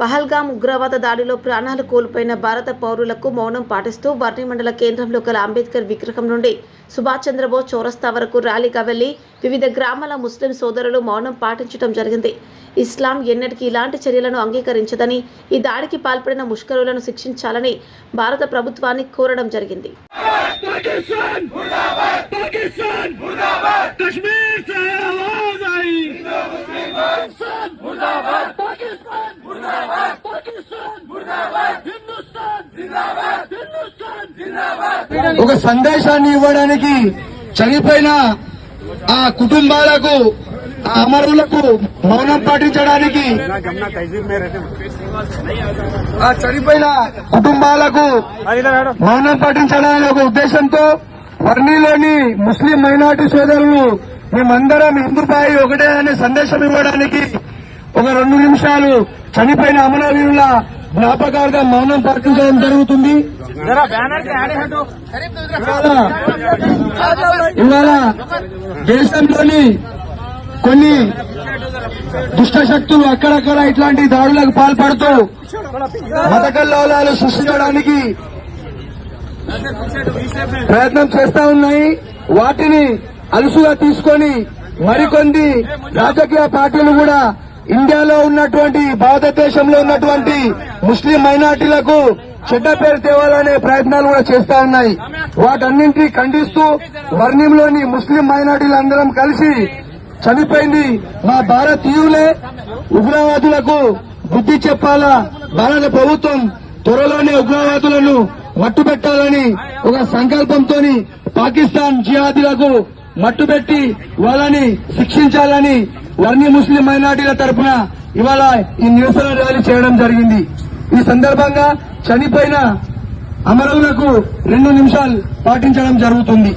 పహల్గామ్ ఉగ్రవాద దాడిలో ప్రాణాలు కోల్పోయిన భారత పౌరులకు మౌనం పాటిస్తూ మండల కేంద్రంలో గల అంబేద్కర్ విగ్రహం నుండి సుభాష్ చంద్రబోస్ చౌరస్తా వరకు ర్యాలీగా వెళ్ళి వివిధ గ్రామాల ముస్లిం సోదరులు మౌనం పాటించడం జరిగింది. ఇస్లాం ఎన్నటికీ ఇలాంటి చర్యలను అంగీకరించదని ఈ దాడికి పాల్పడిన ముష్కరులను శిక్షించాలని భారత ప్రభుత్వాన్ని కోరడం జరిగింది. పాకిస్తాన్ ఒక సందేశాన్ని ఇవ్వడానికి చనిపోయిన ఆ కుటుంబాలకు ఆ అమరులకు మౌనం పాటించడానికి ఆ చనిపోయిన కుటుంబాలకు మౌనం పాటించడానికి ఒక ఉద్దేశంతో వర్ణిలోని ముస్లిం మైనార్టీ సోదరులు మేమందరం హిందూపాయి ఒకటే అనే సందేశం ఇవ్వడానికి ఒక రెండు నిమిషాలు చనిపోయిన అమరవీరుల జ్ఞాపకాలుగా మౌనం పాటించడం జరుగుతుంది. ఇవాళ దేశంలోని కొన్ని దుష్ట శక్తులు అక్కడక్కడ ఇట్లాంటి దాడులకు పాల్పడుతూ మతకల్లోలాలు సృష్టించడానికి ప్రయత్నం చేస్తా ఉన్నాయి. వాటిని అలుసుగా తీసుకొని మరికొన్ని రాజకీయ పార్టీలు కూడా ఇండియాలో ఉన్నటువంటి భారతదేశంలో ఉన్నటువంటి ముస్లిం మైనార్టీలకు చెడ్డ పేరు తేవాలనే ప్రయత్నాలు కూడా చేస్తా ఉన్నాయి. వాటన్నింటినీ ఖండిస్తూ వర్ణంలోని ముస్లిం మైనార్టీలందరం కలిసి చనిపోయింది మా భారతీయులే. ఉగ్రవాదులకు బుద్ధి చెప్పాలా? భారత ప్రభుత్వం త్వరలోనే ఉగ్రవాదులను మట్టుబెట్టాలని ఒక సంకల్పంతో పాకిస్తాన్ జిహాదీలకు మట్టుబెట్టి వాళ్ళని శిక్షించాలని వర్ణి ముస్లిం మైనార్టీల తరఫున ఇవాళ ఈ నిరసన ర్యాలీ చేయడం జరిగింది. ఈ సందర్భంగా చనిపోయిన అమరులకు రెండు నిమిషాలు పాటించడం జరుగుతుంది.